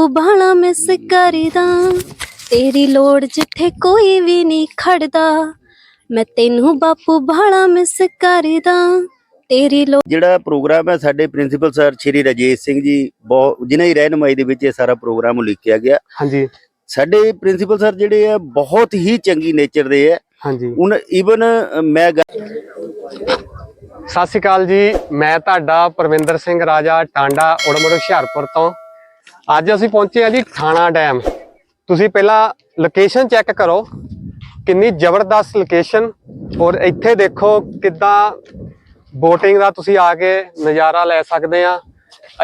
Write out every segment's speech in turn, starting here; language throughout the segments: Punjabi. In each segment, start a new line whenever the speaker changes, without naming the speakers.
ਬਾਪੂ ਬਾਲਾ ਮਿਸ ਕਰਦਾ। ਤੇਰੀ ਲੋੜ ਜਿੱਥੇ ਕੋਈ ਵੀ ਨਹੀਂ ਖੜਦਾ। ਮੈਂ ਤੈਨੂੰ ਬਾਪੂ ਬਾਲਾ ਮਿਸ ਕਰਦਾ। ਤੇਰੀ ਲੋੜ
ਜਿਹੜਾ ਪ੍ਰੋਗਰਾਮ ਹੈ ਸਾਡੇ ਪ੍ਰਿੰਸੀਪਲ ਸਰ ਸ਼੍ਰੀ ਰਜੇਸ਼ ਸਿੰਘ ਜੀ ਬਹੁਤ ਜਿਨ੍ਹਾਂ ਦੀ ਰਹਿਨੁਮਾਈ ਦੇ ਵਿੱਚ ਇਹ ਸਾਰਾ ਪ੍ਰੋਗਰਾਮ ਉਲੀਕਿਆ ਗਿਆ।
ਹਾਂਜੀ।
ਸਾਡੇ ਪ੍ਰਿੰਸੀਪਲ ਸਰ ਜਿਹੜੇ ਆ ਬਹੁਤ ਹੀ ਚੰਗੀ ਨੇਚਰ ਦੇ ਆ।
ਹਾਂਜੀ।
ਹੁਣ ਈਵਨ ਮੈਂ ਗੱਲ
ਸਤਿ ਸ਼੍ਰੀ ਅਕਾਲ ਜੀ। ਮੈਂ ਤੁਹਾਡਾ ਪਰਵਿੰਦਰ ਸਿੰਘ ਰਾਜਾ ਟਾਂਡਾ ਉੜਮੜ ਹੁਸ਼ਿਆਰਪੁਰ ਤੋਂ। ਅੱਜ ਅਸੀਂ ਪਹੁੰਚੇ ਹਾਂ ਜੀ ਥਾਣਾ ਡੈਮ। ਤੁਸੀਂ ਪਹਿਲਾਂ ਲੋਕੇਸ਼ਨ ਚੈੱਕ ਕਰੋ, ਕਿੰਨੀ ਜ਼ਬਰਦਸਤ ਲੋਕੇਸ਼ਨ ਔਰ ਇੱਥੇ ਦੇਖੋ ਕਿੱਦਾਂ ਬੋਟਿੰਗ ਦਾ ਤੁਸੀਂ ਆ ਕੇ ਨਜ਼ਾਰਾ ਲੈ ਸਕਦੇ ਆ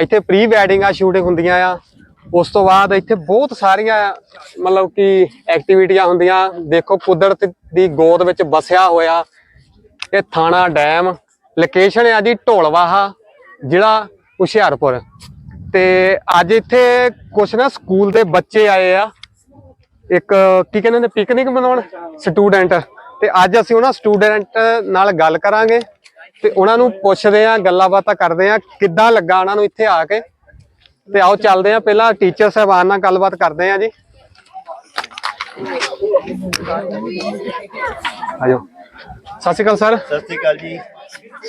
ਇੱਥੇ ਪ੍ਰੀ ਵੈਡਿੰਗ ਆ ਸ਼ੂਟਿੰਗ ਹੁੰਦੀਆਂ ਆ। ਉਸ ਤੋਂ ਬਾਅਦ ਇੱਥੇ ਬਹੁਤ ਸਾਰੀਆਂ, ਮਤਲਬ ਕਿ ਐਕਟੀਵਿਟੀਆਂ ਹੁੰਦੀਆਂ। ਦੇਖੋ ਕੁਦਰਤ ਦੀ ਗੋਦ ਵਿੱਚ ਵਸਿਆ ਹੋਇਆ ਇਹ ਥਾਣਾ ਡੈਮ। ਲੋਕੇਸ਼ਨ ਆ ਜੀ ਢੋਲਵਾਹਾ, ਜ਼ਿਲ੍ਹਾ ਹੁਸ਼ਿਆਰਪੁਰ। ਤੇ ਅੱਜ ਇੱਥੇ ਕੁਛ ਨਾ ਸਕੂਲ ਦੇ ਬੱਚੇ ਆਏ ਆ। ਇੱਕ ਕੀ ਕਹਿੰਦੇ ਨੇ ਪਿਕਨਿਕ ਮਨਾਉਣ ਸਟੂਡੈਂਟ ਤੇ ਅੱਜ ਅਸੀਂ ਉਹਨਾਂ ਸਟੂਡੈਂਟ ਨਾਲ ਗੱਲ ਕਰਾਂਗੇ ਤੇ ਉਹਨਾਂ ਨੂੰ ਪੁੱਛਦੇ ਆ ਗੱਲਾਂ ਬਾਤਾਂ ਕਰਦੇ ਆ ਕਿੱਦਾਂ ਲੱਗਾ ਉਹਨਾਂ ਨੂੰ ਇੱਥੇ ਆ ਕੇ। ਤੇ ਆਓ ਚੱਲਦੇ ਆ ਪਹਿਲਾਂ ਟੀਚਰ ਸਾਹਿਬਾਨ ਨਾਲ ਗੱਲਬਾਤ ਕਰਦੇ ਆ ਜੀ। ਆਜੋ। ਸਤਿ ਸ਼੍ਰੀ ਅਕਾਲ ਸਰ।
ਸਤਿ ਸ੍ਰੀ ਅਕਾਲ ਜੀ।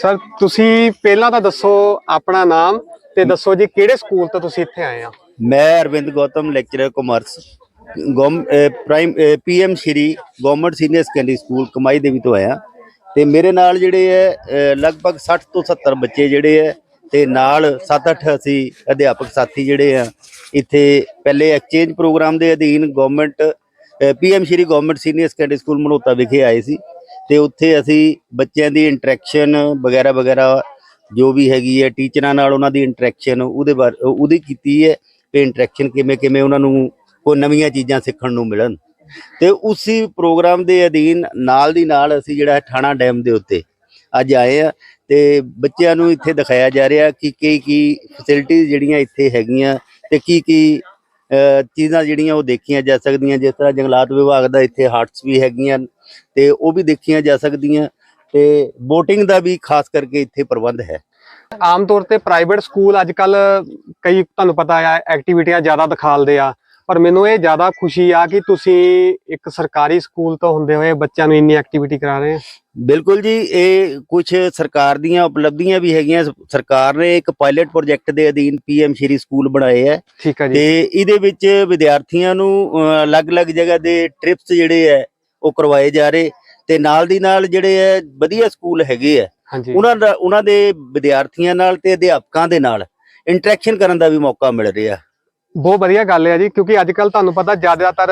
ਸਰ ਤੁਸੀਂ ਪਹਿਲਾਂ ਤਾਂ ਦੱਸੋ ਆਪਣਾ ਨਾਮ ਤੇ ਦੱਸੋ ਜੀ, ਕਿਹੜੇ ਸਕੂਲ ਤੋਂ ਤੁਸੀਂ ਇੱਥੇ ਆਏ ਆ?
ਮੈਂ ਅਰਵਿੰਦ ਗੌਤਮ ਲੈਕਚਰਰ ਕਾਮਰਸ ਗੌਮ, ਅਹ prime PM Shri government senior secondary school Kamahi Devi ਤੋਂ ਆਇਆ। ਤੇ ਮੇਰੇ ਨਾਲ ਜਿਹੜੇ ਹੈ ਲਗਭਗ 60 ਤੋਂ 70 ਬੱਚੇ ਜਿਹੜੇ ਹੈ, ਤੇ ਨਾਲ 7-8 ਅਸੀਂ ਅਧਿਆਪਕ ਸਾਥੀ ਜਿਹੜੇ ਆ, ਇੱਥੇ ਪਹਿਲੇ ਐਕਸਚੇਂਜ ਪ੍ਰੋਗਰਾਮ ਦੇ ਅਧੀਨ government PM Shri government senior secondary school Manota ਵਿਖੇ ਆਏ ਸੀ। ਤੇ ਉੱਥੇ ਅਸੀਂ ਬੱਚਿਆਂ ਦੀ ਇੰਟਰੈਕਸ਼ਨ ਵਗੈਰਾ ਵਗੈਰਾ ਜੋ ਵੀ ਹੈਗੀ ਹੈ, ਟੀਚਰਾਂ ਨਾਲ ਉਹਨਾਂ ਦੀ ਇੰਟਰੈਕਸ਼ਨ ਉਹਦੇ ਬਾਰੇ, ਉਹਦੀ ਕੀਤੀ ਹੈ ਕਿ ਇੰਟਰੈਕਸ਼ਨ ਕਿਵੇਂ ਕਿਵੇਂ ਉਹਨਾਂ ਨੂੰ ਕੋਈ ਨਵੀਆਂ ਚੀਜ਼ਾਂ ਸਿੱਖਣ ਨੂੰ ਮਿਲਣ। ਤੇ ਉਸੇ ਪ੍ਰੋਗਰਾਮ ਦੇ ਅਧੀਨ ਨਾਲ ਦੀ ਨਾਲ ਅਸੀਂ ਜਿਹੜਾ ਹੈ ਠਾਣਾ ਡੈਮ ਦੇ ਉੱਤੇ ਅੱਜ ਆਏ ਆ ਤੇ ਬੱਚਿਆਂ ਨੂੰ ਇੱਥੇ ਦਿਖਾਇਆ ਜਾ ਰਿਹਾ ਕਿ ਕੀ ਕੀ ਫੈਸਿਲਿਟੀਆਂ ਜਿਹੜੀਆਂ ਇੱਥੇ ਹੈਗੀਆਂ ਤੇ ਕੀ ਕੀ ਚੀਜ਼ਾਂ ਜਿਹੜੀਆਂ ਉਹ ਦੇਖੀਆਂ ਜਾ ਸਕਦੀਆਂ। ਜਿਸ ਤਰ੍ਹਾਂ ਜੰਗਲਾਤ ਵਿਭਾਗ ਦਾ ਇੱਥੇ ਹਟਸ ਵੀ ਹੈਗੀਆਂ ਤੇ ਉਹ ਵੀ ਦੇਖੀਆਂ ਜਾ ਸਕਦੀਆਂ ਤੇ ਬੋਟਿੰਗ ਦਾ ਵੀ ਖਾਸ ਕਰਕੇ ਇੱਥੇ ਪ੍ਰਬੰਧ ਹੈ।
ਆਮ ਤੌਰ ਤੇ ਪ੍ਰਾਈਵੇਟ ਸਕੂਲ ਅੱਜ ਕੱਲ ਕਈ ਤੁਹਾਨੂੰ ਪਤਾ ਆ ਐਕਟੀਵਿਟੀਆਂ ਜ਼ਿਆਦਾ ਦਿਖਾਲਦੇ ਆ ਪਰ ਮੈਨੂੰ ਇਹ ਜ਼ਿਆਦਾ ਖੁਸ਼ੀ ਆ ਕਿ ਤੁਸੀਂ ਇੱਕ ਸਰਕਾਰੀ ਸਕੂਲ ਤੋਂ ਹੁੰਦੇ ਹੋਏ ਬੱਚਿਆਂ ਨੂੰ ਇੰਨੀ ਐਕਟੀਵਿਟੀ ਕਰਾ ਰਹੇ ਆ
ਬਿਲਕੁਲ ਜੀ ਇਹ ਕੁਝ ਸਰਕਾਰ ਦੀਆਂ ਉਪਲਬਧੀਆਂ ਵੀ ਹੈਗੀਆਂ ਸਰਕਾਰ ਨੇ ਇੱਕ ਪਾਇਲਟ ਪ੍ਰੋਜੈਕਟ ਦੇ ਅਧੀਨ ਪੀਐਮ ਸ਼੍ਰੀ ਸਕੂਲ ਬਣਾਏ ਹੈ
ਠੀਕ ਹੈ ਜੀ।
ਤੇ ਇਹਦੇ ਵਿੱਚ ਵਿਦਿਆਰਥੀਆਂ ਨੂੰ ਅਲੱਗ-ਅਲੱਗ ਜਗ੍ਹਾ ਦੇ ਟ੍ਰਿਪਸ ਜਿਹੜੇ ਹੈ ਉਹ ਕਰਵਾਏ ਜਾ ਰਹੇ। ਤੇ ਨਾਲ ਦੀ ਨਾਲ ਜਿਹੜੇ ਹੈ ਵਧੀਆ ਸਕੂਲ ਹੈਗੇ ਆ। ਉਹਨਾਂ ਦਾ ਉਹਨਾਂ ਦੇ ਵਿਦਿਆਰਥੀਆਂ ਨਾਲ ਤੇ ਅਧਿਆਪਕਾਂ ਦੇ ਨਾਲ ਇੰਟਰੈਕਸ਼ਨ ਕਰਨ ਦਾ ਵੀ ਮੌਕਾ ਮਿਲ ਰਿਹਾ।
ਬਹੁਤ ਵਧੀਆ ਗੱਲ ਹੈ ਜੀ ਕਿਉਂਕਿ ਅੱਜ ਕੱਲ ਤੁਹਾਨੂੰ ਪਤਾ ਜ਼ਿਆਦਾਤਰ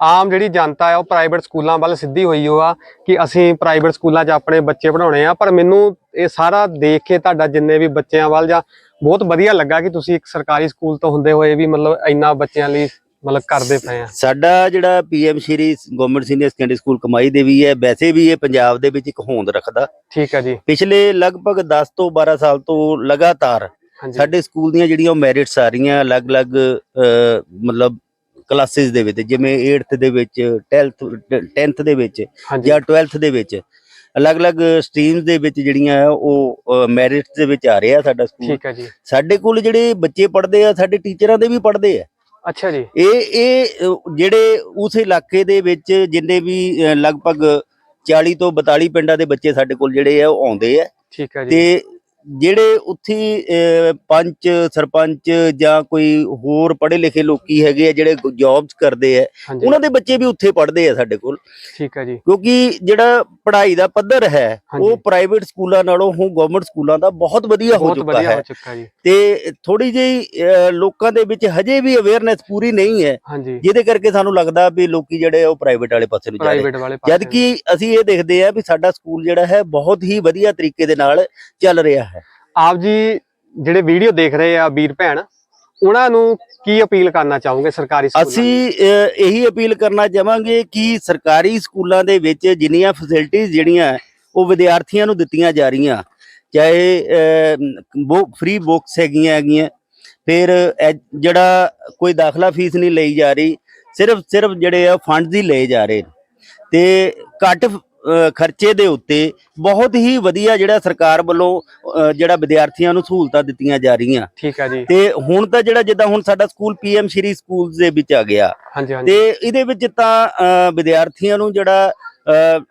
ਆਮ ਜਿਹੜੀ ਜਨਤਾ ਹੈ ਉਹ ਪ੍ਰਾਈਵੇਟ ਸਕੂਲਾਂ ਵੱਲ ਸਿੱਧੀ ਹੋਈ ਹੋ ਆ ਕਿ ਅਸੀਂ ਪ੍ਰਾਈਵੇਟ ਸਕੂਲਾਂ 'ਚ ਆਪਣੇ ਬੱਚੇ ਪੜਾਉਣੇ ਆ ਪਰ ਮੈਨੂੰ ਇਹ ਸਾਰਾ ਦੇਖ ਕੇ ਤੁਹਾਡਾ ਜਿੰਨੇ ਵੀ ਬੱਚਿਆਂ ਵੱਲ ਜਾਂ ਬਹੁਤ ਵਧੀਆ ਲੱਗਾ ਕਿ ਤੁਸੀਂ ਇੱਕ ਸਰਕਾਰੀ ਸਕੂਲ ਤੋਂ ਹੁੰਦੇ ਹੋਏ ਵੀ ਮਤਲਬ ਇੰਨਾ ਬੱਚਿਆਂ ਲਈ ਮਤਲਬ ਕਰਦੇ ਪਏ ਆ।
ਸਾਡਾ ਜਿਹੜਾ PM Shri government senior secondary school Kamahi ਦੇ ਵੀ ਹੈ ਵੈਸੇ ਵੀ ਇਹ ਪੰਜਾਬ ਦੇ ਵਿੱਚ ਇੱਕ ਹੋਂਦ ਰੱਖਦਾ।
ਠੀਕ ਹੈ ਜੀ।
ਪਿਛਲੇ ਲਗਭਗ 10 ਤੋਂ 12 ਸਾਲ ਤੋਂ ਲਗਾਤਾਰ ਸਾਡੇ ਸਕੂਲ ਦੀਆਂ ਜਿਹੜੀਆਂ ਮੈਰਿਟਸ ਆ ਰਹੀਆਂ ਅਲੱਗ-ਅਲੱਗ ਮਤਲਬ ਕਲਾਸਿਸ ਦੇ ਵਿੱਚ ਜਿਵੇਂ 8th ਦੇ ਵਿੱਚ 10th 10th ਦੇ ਵਿੱਚ ਜਾਂ 12th ਦੇ ਵਿੱਚ। ਅਲੱਗ-ਅਲੱਗ ਸਟਰੀਮਸ ਦੇ ਵਿੱਚ ਜਿਹੜੀਆਂ ਆ ਉਹ ਮੈਰਿਟਸ ਦੇ ਵਿੱਚ ਆ ਰਿਹਾ ਸਾਡਾ ਸਕੂਲ।
ਠੀਕ ਹੈ ਜੀ।
ਸਾਡੇ ਕੋਲ ਜਿਹੜੇ ਬੱਚੇ ਪੜ੍ਹਦੇ ਆ ਸਾਡੇ ਟੀਚਰਾਂ ਦੇ ਵੀ ਪੜ੍ਹਦੇ ਆ।
ਅੱਛਾ ਜੀ।
ਇਹ ਇਹ ਜਿਹੜੇ ਉਸ ਇਲਾਕੇ ਦੇ ਵਿੱਚ ਜਿੰਨੇ ਵੀ ਲਗਭਗ 40 ਤੋਂ 42 ਪਿੰਡਾਂ ਦੇ ਬੱਚੇ ਸਾਡੇ ਕੋਲ ਜਿਹੜੇ ਆ ਉਹ ਆਉਂਦੇ ਆ।
ਠੀਕ ਹੈ ਜੀ।
ਤੇ ਜਿਹੜੇ ਉੱਥੇ ਪੰਚ ਸਰਪੰਚ ਜਾਂ ਕੋਈ ਹੋਰ ਪੜ੍ਹੇ ਲਿਖੇ ਲੋਕੀ ਹੈਗੇ ਆ ਜਿਹੜੇ ਜੌਬਸ ਕਰਦੇ ਆ ਉਹਨਾਂ ਦੇ ਬੱਚੇ ਵੀ ਉੱਥੇ ਪੜ੍ਹਦੇ ਆ ਸਾਡੇ ਕੋਲ।
ਠੀਕ ਹੈ ਜੀ।
ਕਿਉਂਕਿ ਜਿਹੜਾ ਪੜ੍ਹਾਈ ਦਾ ਪੱਧਰ ਹੈ। ਉਹ ਪ੍ਰਾਈਵੇਟ ਸਕੂਲਾਂ ਨਾਲੋਂ ਹੁਣ ਗਵਰਨਮੈਂਟ ਸਕੂਲਾਂ ਦਾ ਬਹੁਤ ਵਧੀਆ ਹੋ ਚੁੱਕਾ
ਹੋ।
ਤੇ ਥੋੜੀ ਜਿਹੀ ਲੋਕਾਂ ਦੇ ਵਿੱਚ ਹਜੇ ਵੀ ਅਵੇਅਰਨੈਸ ਪੂਰੀ ਨਹੀਂ ਹੈ ਜਿਹਦੇ ਕਰਕੇ ਸਾਨੂੰ ਲੱਗਦਾ ਵੀ ਲੋਕੀ ਜਿਹੜੇ ਉਹ ਪ੍ਰਾਈਵੇਟ ਵਾਲੇ ਪਾਸੇ ਨੂੰ ਜਾ ਰਹੇ ਜਦ ਕਿ ਅਸੀਂ ਇਹ ਦੇਖਦੇ ਆ ਵੀ ਸਾਡਾ ਸਕੂਲ ਜਿਹੜਾ ਹੈ ਬਹੁਤ ਹੀ ਵਧੀਆ ਤਰੀਕੇ ਦੇ ਨਾਲ ਚੱਲ ਰਿਹਾ ਹੈ।
ਆਪ ਜੀ ਜਿਹੜੇ ਵੀਡੀਓ ਦੇਖ ਰਹੇ ਆ ਵੀਰ ਭੈਣ ਉਹਨਾਂ ਨੂੰ ਕੀ ਅਪੀਲ ਕਰਨਾ ਚਾਹੋਗੇ ਸਰਕਾਰੀ ਸਕੂਲਾਂ?
ਅਸੀਂ ਇਹੀ ਅਪੀਲ ਕਰਨਾ ਚਾਹਾਂਗੇ ਕਿ ਸਰਕਾਰੀ ਸਕੂਲਾਂ ਦੇ ਵਿੱਚ ਜਿੰਨੀਆਂ ਫੈਸਿਲਿਟੀਆਂ ਜਿਹੜੀਆਂ ਉਹ ਵਿਦਿਆਰਥੀਆਂ ਨੂੰ ਦਿੱਤੀਆਂ ਜਾ ਰਹੀਆਂ। ਚਾਹੇ ਬੁੱਕ ਫ੍ਰੀ ਬੁੱਕਸ ਹੈਗੀਆਂ ਹੈਗੀਆਂ। ਫਿਰ ਜਿਹੜਾ ਕੋਈ ਦਾਖਲਾ ਫੀਸ ਨਹੀਂ ਲਈ ਜਾ ਰਹੀ ਸਿਰਫ ਸਿਰਫ ਜਿਹੜੇ ਆ ਫੰਡਸ ਹੀ ਲਏ ਜਾ ਰਹੇ ਤੇ ਘੱਟ ਖਰਚੇ ਦੇ ਉੱਤੇ ਬਹੁਤ ਹੀ ਵਧੀਆ ਜਿਹੜਾ ਸਰਕਾਰ ਵੱਲੋਂ ਜਿਹੜਾ ਵਿਦਿਆਰਥੀਆਂ ਨੂੰ ਸਹੂਲਤਾਂ ਦਿੱਤੀਆਂ ਜਾ ਰਹੀਆਂ।
ਠੀਕ ਹੈ ਜੀ।
ਤੇ ਹੁਣ ਤਾਂ ਜਿਹੜਾ ਜਿੱਦਾਂ ਹੁਣ ਸਾਡਾ ਸਕੂਲ ਪੀਐਮ ਸ਼੍ਰੀ ਸਕੂਲਸ ਦੇ ਵਿੱਚ ਆ ਗਿਆ।
ਹਾਂਜੀ ਹਾਂਜੀ।
ਤੇ ਇਹਦੇ ਵਿੱਚ ਤਾਂ ਵਿਦਿਆਰਥੀਆਂ ਨੂੰ ਜਿਹੜਾ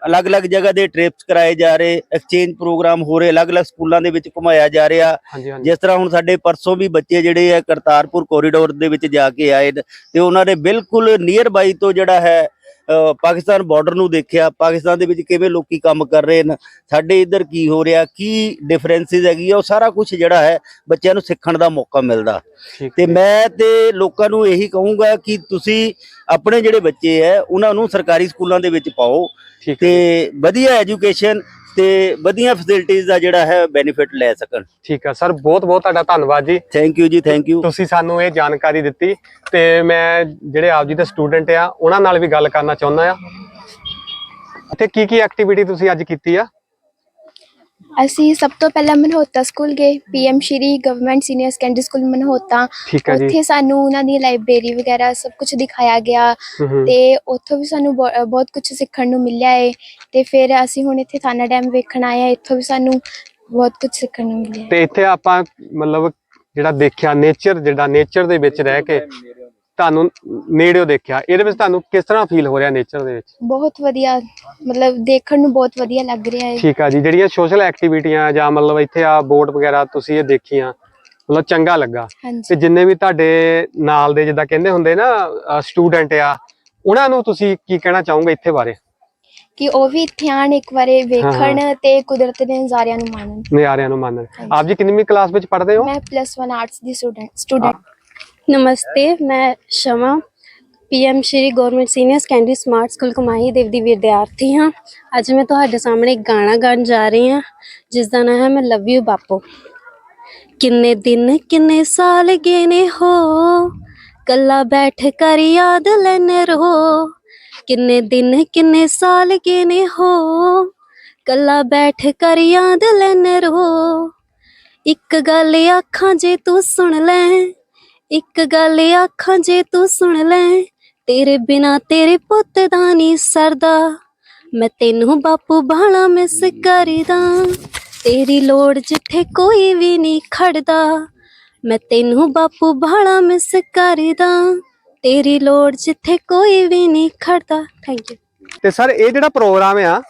ਅਲੱਗ-ਅਲੱਗ ਜਗ੍ਹਾ ਦੇ ਟ੍ਰਿਪਸ ਕਰਾਏ ਜਾ ਰਹੇ ਐਕਸਚੇਂਜ ਪ੍ਰੋਗਰਾਮ ਹੋ ਰਹੇ ਅਲੱਗ-ਅਲੱਗ ਸਕੂਲਾਂ ਦੇ ਵਿੱਚ ਘੁਮਾਇਆ ਜਾ ਰਿਹਾ। ਜਿਸ ਤਰ੍ਹਾਂ ਹੁਣ ਸਾਡੇ ਪਰਸੋਂ ਵੀ ਬੱਚੇ ਜਿਹੜੇ ਆ ਕਰਤਾਰਪੁਰ ਕੋਰੀਡੋਰ ਦੇ ਵਿੱਚ ਜਾ ਕੇ ਆਏ ਤੇ ਉਹਨਾਂ ਨੇ ਬਿਲਕੁਲ ਨੀਅਰ ਬਾਈ ਤੋਂ ਜਿਹੜਾ ਹੈ ਪਾਕਿਸਤਾਨ ਬਾਰਡਰ ਨੂੰ ਦੇਖਿਆ ਪਾਕਿਸਤਾਨ ਦੇ ਵਿੱਚ ਕਿਵੇਂ ਲੋਕੀ ਕੰਮ ਕਰ ਰਹੇ ਨੇ ਸਾਡੇ ਇੱਧਰ ਕੀ ਹੋ ਰਿਹਾ ਕੀ ਡਿਫਰੈਂਸਿਸ ਹੈਗੀ ਆ ਉਹ ਸਾਰਾ ਕੁਝ ਜਿਹੜਾ ਹੈ ਬੱਚਿਆਂ ਨੂੰ ਸਿੱਖਣ ਦਾ ਮੌਕਾ ਮਿਲਦਾ। ਤੇ ਮੈਂ ਤੇ ਲੋਕਾਂ ਨੂੰ ਇਹੀ ਕਹੂੰਗਾ ਕਿ ਤੁਸੀਂ ਆਪਣੇ ਜਿਹੜੇ ਬੱਚੇ ਹੈ ਉਹਨਾਂ ਨੂੰ ਸਰਕਾਰੀ ਸਕੂਲਾਂ ਦੇ ਵਿੱਚ ਪਾਓ ਤੇ ਵਧੀਆ ਐਜੂਕੇਸ਼ਨ ਤੇ ਵਧੀਆ ਫੈਸਿਲਿਟੀਆਂ ਦਾ ਜਿਹੜਾ ਹੈ ਬੈਨੀਫਿਟ ਲੈ ਸਕਣ।
ਠੀਕ ਹੈ ਸਰ ਬਹੁਤ ਬਹੁਤ ਤੁਹਾਡਾ ਧੰਨਵਾਦ ਜੀ।
ਥੈਂਕ ਯੂ ਜੀ ਥੈਂਕ ਯੂ
ਤੁਸੀਂ ਸਾਨੂੰ ਇਹ ਜਾਣਕਾਰੀ ਦਿੱਤੀ ਤੇ ਮੈਂ ਜਿਹੜੇ ਆਪ ਜੀ ਦੇ ਸਟੂਡੈਂਟ ਆ ਉਹਨਾਂ ਨਾਲ ਵੀ ਗੱਲ ਕਰਨਾ ਚਾਹੁੰਦਾ ਆ। ਇੱਥੇ ਕੀ ਕੀ ਐਕਟੀਵਿਟੀ ਤੁਸੀਂ ਅੱਜ ਕੀਤੀ ਆ?
ਅਸੀਂ ਸਭ ਤੋਂ ਪਹਿਲਾਂ ਮਨਹੋਤਾ ਸਕੂਲ ਗਏ PM Shri government senior secondary school Manhota.
ਠੀਕ ਹੈ ਜੀ।
ਉੱਥੇ ਸਾਨੂੰ ਉਹਨਾਂ ਦੀ ਲਾਇਬ੍ਰੇਰੀ ਵਗੈਰਾ ਸਭ ਕੁਝ ਦਿਖਾਇਆ ਗਿਆ। ਤੇ ਉੱਥੋਂ ਵੀ ਸਾਨੂੰ ਬਹੁ- ਬਹੁਤ ਕੁਝ ਸਿੱਖਣ ਨੂੰ ਮਿਲਿਆ ਹੈ ਤੇ ਫਿਰ ਅਸੀਂ ਹੁਣ ਇੱਥੇ ਥਾਨਾ ਡੈਮ ਵੇਖਣ ਆਏ ਹਾਂ ਇੱਥੋਂ ਵੀ ਸਾਨੂੰ ਬਹੁਤ ਕੁਝ ਸਿੱਖਣ ਨੂੰ ਮਿਲਿਆ।
ਤੇ ਇੱਥੇ ਆਪਾਂ ਮਤਲਬ ਜਿਹੜਾ ਦੇਖਿਆ ਨੇਚਰ ਜਿਹੜਾ ਨੇਚਰ ਦੇ ਵਿੱਚ ਰਹਿ ਕੇ ਤੁਹਾਨੂੰ ਨੇੜਿਓ ਦੇਖਿਆ। ਇਹਦੇ ਵਿੱਚ ਤੁਹਾਨੂੰ ਕਿਸ ਤਰ੍ਹਾਂ ਫੀਲ ਹੋ ਰਿਹਾ ਨੇਚਰ ਦੇ ਵਿੱਚ?
ਬਹੁਤ ਵਧੀਆ ਮਤਲਬ ਦੇਖਣ ਨੂੰ ਬਹੁਤ ਵਧੀਆ ਲੱਗ ਰਿਹਾ ਹੈ।
ਠੀਕ ਆ ਜੀ ਜਿਹੜੀਆਂ ਸੋਸ਼ਲ ਐਕਟੀਵਿਟੀਆਂ ਜਾਂ ਮਤਲਬ ਇੱਥੇ ਆ ਬੋਰਡ ਵਗੈਰਾ ਤੁਸੀਂ ਇਹ ਦੇਖੀਆਂ ਮਤਲਬ ਚੰਗਾ ਲੱਗਾ। ਤੇ ਜਿੰਨੇ ਵੀ ਤੁਹਾਡੇ ਨਾਲ ਦੇ ਜਿੱਦਾਂ ਕਹਿੰਦੇ ਹੁੰਦੇ ਨਾ ਸਟੂਡੈਂਟ ਆ ਉਹਨਾਂ ਨੂੰ ਤੁਸੀਂ ਕੀ ਕਹਿਣਾ ਚਾਹੋਗੇ ਇੱਥੇ ਬਾਰੇ?
ਕਿ ਉਹ ਵੀ ਇੱਥੇ ਆਣ ਇੱਕ ਵਾਰੇ ਵੇਖਣ ਤੇ ਕੁਦਰਤ ਦੇ ਨਜ਼ਾਰਿਆਂ ਨੂੰ ਮਾਣਨ
ਨਜ਼ਾਰਿਆਂ ਨੂੰ ਮੰਨਣ। ਆਪ ਜੀ ਕਿੰਨਵੀਂ ਕਲਾਸ ਵਿੱਚ ਪੜ੍ਹਦੇ ਹੋ?
ਮੈਂ ਪਲੱਸ 1 ਆਰਟਸ ਦੀ ਸਟੂਡੈਂਟ ਸਟੂਡੈਂਟ
ਨਮਸਤੇ, ਮੈਂ Shama PM Shri government senior secondary smart school Kamahi Dev ਦੀ ਵਿਦਿਆਰਥੀ ਹਾਂ। ਅੱਜ ਮੈਂ ਤੁਹਾਡੇ ਸਾਹਮਣੇ ਇੱਕ ਗਾਣਾ ਗਾਉਣ ਜਾ ਰਹੀ ਹਾਂ ਜਿਸ ਦਾ ਨਾਮ ਹੈ ਮੈਂ ਲਵ ਯੂ ਬਾਪੂ। ਕਿੰਨੇ ਦਿਨ, ਕਿੰਨੇ ਸਾਲ ਗਏ ਨੇ ਹੋ? ਕੱਲਾ ਬੈਠ ਕਰ ਯਾਦ ਲੈਨੇ ਰੋ ਕਿੰਨੇ ਦਿਨ, ਕਿੰਨੇ ਸਾਲ ਗਏ ਨੇ ਹੋ? ਕੱਲਾ ਬੈਠ ਕਰ ਯਾਦ ਲੈਨੇ ਰੋ ਇੱਕ ਗੱਲ ਆਖਾਂ ਜੇ ਤੂੰ ਸੁਣ ਲੈ ਇੱਕ ਗੱਲ ਆਖਾਂ ਜੇ ਤੂੰ ਸੁਣ ਲੈ, ਤੇਰੇ ਬਿਨਾ ਤੇਰੇ ਪੁੱਤ ਦਾ ਨਹੀਂ ਸਰਦਾ। ਮੈਂ ਤੈਨੂੰ ਬਾਪੂ ਬਾਲਾ ਮਿਸ ਕਰਦਾ, ਤੇਰੀ ਲੋੜ ਜਿੱਥੇ ਕੋਈ ਵੀ ਨਹੀਂ ਖੜਦਾ। ਮੈਂ ਤੈਨੂੰ ਬਾਪੂ ਬਾਲਾ ਮਿਸ ਕਰਦਾ, ਤੇਰੀ ਲੋੜ ਜਿੱਥੇ ਕੋਈ ਵੀ ਨਹੀਂ ਖੜਦਾ। ਥੈਂਕ ਯੂ
ਤੇ ਸਰ, ਇਹ ਜਿਹੜਾ ਪ੍ਰੋਗਰਾਮ ਆ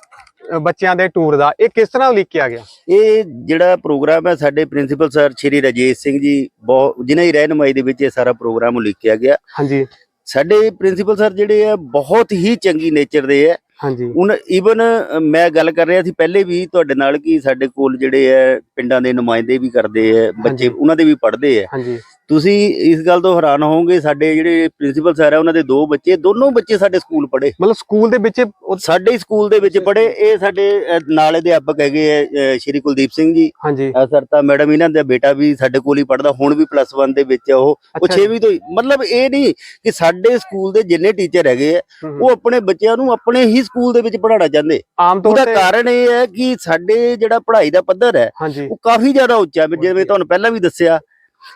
ਬੱਚਿਆਂ ਦੇ ਟੂਰ ਦਾ ਇਹ ਕਿਸ ਤਰ੍ਹਾਂ ਲਿਖਿਆ ਗਿਆ?
ਇਹ ਜਿਹੜਾ ਪ੍ਰੋਗਰਾਮ ਹੈ ਸਾਡੇ ਪ੍ਰਿੰਸੀਪਲ ਸਰ ਸ਼੍ਰੀ ਰਜੇਸ਼ ਸਿੰਘ ਜੀ ਬਹੁਤ ਜਿਨ੍ਹਾਂ ਦੀ ਰਹਿਨਮਾਈ ਦੇ ਵਿੱਚ ਇਹ ਸਾਰਾ ਪ੍ਰੋਗਰਾਮ ਲਿਖਿਆ ਗਿਆ।
ਹਾਂਜੀ।
ਸਾਡੇ ਪ੍ਰਿੰਸੀਪਲ ਸਰ ਜਿਹੜੇ ਆ ਬਹੁਤ ਹੀ ਚੰਗੀ ਨੇਚਰ ਦੇ ਆ।
ਹਾਂਜੀ।
ਹੁਣ ਈਵਨ ਮੈਂ ਗੱਲ ਕਰ ਰਿਹਾ ਸੀ ਪਹਿਲੇ ਵੀ ਤੁਹਾਡੇ ਨਾਲ ਕਿ ਸਾਡੇ ਕੋਲ ਜਿਹੜੇ ਆ ਪਿੰਡਾਂ ਦੇ ਨੁਮਾਇੰਦੇ ਵੀ ਕਰਦੇ ਆ ਬੱਚੇ। ਉਹਨਾਂ ਦੇ ਵੀ ਪੜ੍ਹਦੇ
ਹਾਂਜੀ।
ਤੁਸੀਂ ਇਸ ਗੱਲ ਤੋਂ ਹੈਰਾਨ ਹੋਵੋਗੇ ਸਾਡੇ ਜਿਹੜੇ ਪ੍ਰਿੰਸੀਪਲ ਸਰ ਆ ਉਹਨਾਂ ਦੇ ਦੋ ਬੱਚੇ ਦੋਨੋਂ ਬੱਚੇ ਸਾਡੇ ਸਕੂਲ ਪੜ੍ਹੇ।
ਮਤਲਬ ਸਕੂਲ ਦੇ ਵਿੱਚ
ਸਾਡੇ ਹੀ ਸਕੂਲ ਦੇ ਵਿੱਚ ਪੜ੍ਹੇ ਇਹ ਸਾਡੇ ਨਾਲ ਅਧਿਆਪਕ ਹੈਗੇ ਅ, ਸ਼੍ਰੀ ਕੁਲਦੀਪ ਸਿੰਘ ਜੀ।
ਹਾਂਜੀ।
ਸਰਤਾ ਮੈਡਮ ਇਹਨਾਂ ਦਾ ਬੇਟਾ ਵੀ ਸਾਡੇ ਕੋਲ ਹੀ ਪੜਦਾ ਹੁਣ ਵੀ ਪਲੱਸ 1 ਦੇ ਵਿੱਚ ਉਹ। ਉਹ
ਅੱਛਾ। ਜੀ।
6ਵੀਂ ਤੋਂ ਹੀ ਮਤਲਬ ਇਹ ਨਹੀਂ ਕਿ ਸਾਡੇ ਸਕੂਲ ਦੇ ਜਿੰਨੇ ਟੀਚਰ ਹੈਗੇ ਆ। ਉਹ ਆਪਣੇ ਬੱਚਿਆਂ ਨੂੰ ਆਪਣੇ ਹੀ ਸਕੂਲ ਦੇ ਵਿੱਚ ਪੜਾਉਣਾ ਚਾਹੁੰਦੇ।
ਆਮ ਤੌਰ
ਉਹਦਾ
ਤੇ
ਕਾਰਨ ਇਹ ਹੈ ਕਿ ਸਾਡੇ ਜਿਹੜਾ ਪੜ੍ਹਾਈ ਦਾ ਪੱਧਰ ਹੈ ਉਹ ਕਾਫੀ ਜ਼ਿਆਦਾ ਉੱਚਾ ਹੈ। ਜਿਵੇਂ ਤੁਹਾਨੂੰ ਪਹਿਲਾਂ ਵੀ ਦੱਸਿਆ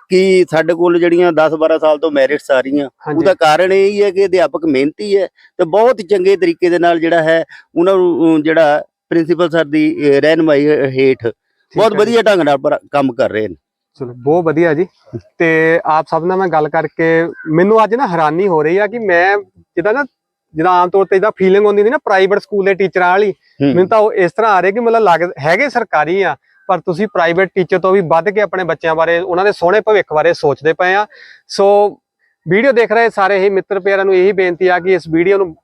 ਕਿ ਸਾਡੇ ਕੋਲ ਜਿਹੜੀਆਂ 10 12 ਸਾਲ ਤੋਂ ਮੈਰਿਟਸ ਆ ਰਹੀਆਂ ਉਹਦਾ ਕਾਰਨ ਇਹ ਹੀ ਹੈ ਕਿ ਅਧਿਆਪਕ ਮਿਹਨਤੀ ਹੈ ਤੇ ਬਹੁਤ ਚੰਗੇ ਤਰੀਕੇ ਦੇ ਨਾਲ ਜਿਹੜਾ ਹੈ ਉਹਨਾਂ ਨੂੰ ਜਿਹੜਾ ਪ੍ਰਿੰਸੀਪਲ ਸਰ ਦੀ ਰਹਿਨਮਾਈ ਹੇਠ ਬਹੁਤ। ਵਧੀਆ ਢੰਗ ਨਾਲ ਕੰਮ ਕਰ ਰਹੇ ਨੇ।
ਚਲੋ ਬਹੁਤ ਵਧੀਆ ਜੀ। ਤੇ ਆਪ ਸਭ ਨਾਲ ਮੈਂ ਗੱਲ ਕਰਕੇ ਮੈਨੂੰ ਅੱਜ ਨਾ ਹੈਰਾਨੀ ਹੋ ਰਹੀ ਆ ਕਿ ਮੈਂ ਜਿੱਦਾਂ ਨਾ ਜਿੱਦਾਂ ਆਮ ਤੌਰ ਤੇ ਜਿੱਦਾਂ ਫੀਲਿੰਗ ਹੁੰਦੀ ਨਾ ਪ੍ਰਾਈਵੇਟ ਸਕੂਲ ਦੇ ਟੀਚਰਾਂ ਵਾਲੀ। ਮੈਨੂੰ ਤਾਂ ਉਹ ਇਸ ਤਰ੍ਹਾਂ ਆ ਰਿਹਾ ਕਿ ਮਤਲਬ ਲੱਗ ਹੈਗੇ ਸਰਕਾਰੀ ਆ ਪਰ ਤੁਸੀਂ ਪ੍ਰਾਈਵੇਟ ਟੀਚਰ ਤੋਂ ਵੀ ਵੱਧ ਕੇ ਆਪਣੇ ਬੱਚਿਆਂ ਬਾਰੇ ਉਹਨਾਂ ਦੇ ਸੋਹਣੇ ਭਵਿੱਖ ਬਾਰੇ ਸੋਚਦੇ ਪਏ ਆ ਸੋ ਵੀਡੀਓ ਦੇਖ ਰਹੇ ਸਾਰੇ ਹੀ ਮਿੱਤਰ ਪਿਆਰਾਂ ਨੂੰ ਇਹੀ ਬੇਨਤੀ ਆ ਕਿ ਇਸ ਵੀਡੀਓ ਨੂੰ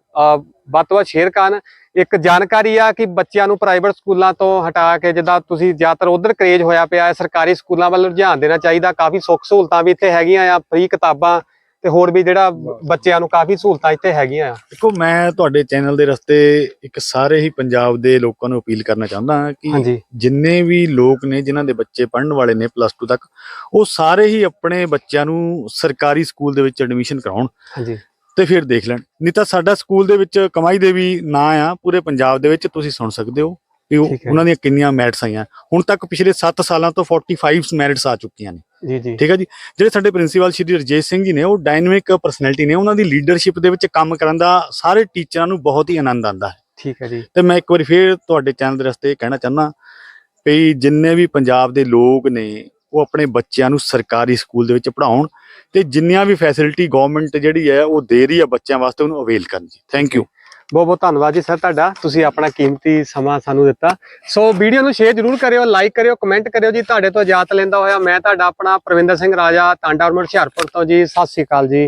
ਵੱਧ ਤੋਂ ਵੱਧ ਸ਼ੇਅਰ ਕਰਨ ਇੱਕ ਜਾਣਕਾਰੀ ਆ ਕਿ ਬੱਚਿਆਂ ਨੂੰ ਪ੍ਰਾਈਵੇਟ ਸਕੂਲਾਂ ਤੋਂ ਹਟਾ ਕੇ ਜਿੱਦਾਂ ਤੁਸੀਂ ਜ਼ਿਆਦਾਤਰ ਉਧਰ ਕਰੇਜ ਹੋਇਆ ਪਿਆ ਹੈ ਸਰਕਾਰੀ ਸਕੂਲਾਂ ਵੱਲ ਰੁਝਾਨ ਦੇਣਾ ਚਾਹੀਦਾ ਕਾਫੀ ਸੁੱਖ ਸਹੂਲਤਾਂ ਵੀ ਇੱਥੇ ਹੈਗੀਆਂ ਆ ਫ੍ਰੀ ਕਿਤਾਬਾਂ ਤੇ ਹੋਰ ਵੀ ਜਿਹੜਾ ਬੱਚਿਆਂ ਨੂੰ ਕਾਫੀ ਸਹੂਲਤਾਂ ਇੱਥੇ ਹੈਗੀਆਂ ਆ।
ਦੇਖੋ ਮੈਂ ਤੁਹਾਡੇ ਚੈਨਲ ਦੇ ਰਸਤੇ ਇੱਕ ਸਾਰੇ ਹੀ ਪੰਜਾਬ ਦੇ ਲੋਕਾਂ ਨੂੰ ਅਪੀਲ ਕਰਨਾ ਚਾਹੁੰਦਾ ਹਾਂ ਕਿ ਜਿੰਨੇ ਵੀ ਲੋਕ ਨੇ ਜਿਨ੍ਹਾਂ ਦੇ ਬੱਚੇ ਪੜ੍ਹਨ ਵਾਲੇ ਨੇ ਪਲੱਸ 2 ਤੱਕ ਉਹ ਸਾਰੇ ਹੀ ਆਪਣੇ ਬੱਚਿਆਂ ਨੂੰ ਸਰਕਾਰੀ ਸਕੂਲ ਦੇ ਵਿੱਚ ਐਡਮਿਸ਼ਨ ਕਰਾਉਣ
ਹਾਂਜੀ।
ਤੇ ਫਿਰ ਦੇਖ ਲੈਣ। ਨਹੀਂ ਤਾਂ ਸਾਡਾ ਸਕੂਲ ਦੇ ਵਿੱਚ ਕਮਾਈ ਦੇਵੀ ਨਾਂ ਆ ਪੂਰੇ ਪੰਜਾਬ ਦੇ ਵਿੱਚ ਤੁਸੀਂ ਸੁਣ ਸਕਦੇ ਹੋ ਕਿ। ਉਹਨਾਂ ਦੀਆਂ ਕਿੰਨੀਆਂ ਮੈਰਿਟਸ ਆਈਆਂ। ਹੁਣ ਤੱਕ ਪਿਛਲੇ 7 ਸਾਲਾਂ ਤੋਂ 45 ਮੈਰਿਟਸ ਆ ਚੁੱਕੀਆਂ ਨੇ।
ਜੀ ਜੀ।
ਠੀਕ ਹੈ ਜੀ। ਜਿਹੜੇ ਸਾਡੇ ਪ੍ਰਿੰਸੀਪਲ ਸ਼੍ਰੀ ਰਜੇਸ਼ ਸਿੰਘ ਜੀ ਨੇ ਉਹ ਡਾਇਨਾਮਿਕ ਪਰਸਨੈਲਿਟੀ ਨੇ ਉਹਨਾਂ ਦੀ ਲੀਡਰਸ਼ਿਪ ਦੇ ਵਿੱਚ ਕੰਮ ਕਰਨ ਦਾ ਸਾਰੇ ਟੀਚਰਾਂ ਨੂੰ ਬਹੁਤ ਹੀ ਆਨੰਦ ਆਉਂਦਾ ਹੈ।
ਠੀਕ ਹੈ ਜੀ।
ਤੇ ਮੈਂ ਇੱਕ ਵਾਰੀ ਫੇਰ ਤੁਹਾਡੇ ਚੈਨਲ ਦੇ ਰਸਤੇ ਕਹਿਣਾ ਚਾਹੁੰਦਾ ਵੀ ਜਿੰਨੇ ਵੀ ਪੰਜਾਬ ਦੇ ਲੋਕ ਨੇ ਉਹ ਆਪਣੇ ਬੱਚਿਆਂ ਨੂੰ ਸਰਕਾਰੀ ਸਕੂਲ ਦੇ ਵਿੱਚ ਪੜ੍ਹਾਉਣ ਤੇ ਜਿੰਨੀਆਂ ਵੀ ਫੈਸਿਲਿਟੀ ਗਵਰਨਮੈਂਟ ਜਿਹੜੀ ਹੈ ਉਹ ਦੇ ਰਹੀ ਹੈ ਬੱਚਿਆਂ ਵਾਸਤੇ ਉਹਨੂੰ ਅਵੇਲ ਕਰਨ ਜੀ ਥੈਂਕ ਯੂ
ਬਹੁਤ ਬਹੁਤ ਧੰਨਵਾਦ ਜੀ ਸਰ ਤੁਹਾਡਾ। ਤੁਸੀਂ ਆਪਣਾ ਕੀਮਤੀ ਸਮਾਂ ਸਾਨੂੰ ਦਿੱਤਾ। ਸੋ ਵੀਡੀਓ ਨੂੰ ਸ਼ੇਅਰ ਜਰੂਰ ਕਰਿਓ ਲਾਈਕ ਕਰਿਓ ਕਮੈਂਟ ਕਰਿਓ ਜੀ। ਤੁਹਾਡੇ ਤੋਂ ਇਜਾਜ਼ਤ ਲੈਂਦਾ ਹੋਇਆ ਮੈਂ ਤੁਹਾਡਾ ਆਪਣਾ ਪ੍ਰਵਿੰਦਰ ਸਿੰਘ ਰਾਜਾ, ਟਾਂਡਾ ਔਰਮਰ ਹੁਸ਼ਿਆਰਪੁਰ ਤੋਂ ਜੀ। ਸਤਿ ਸ਼੍ਰੀ ਅਕਾਲ ਜੀ।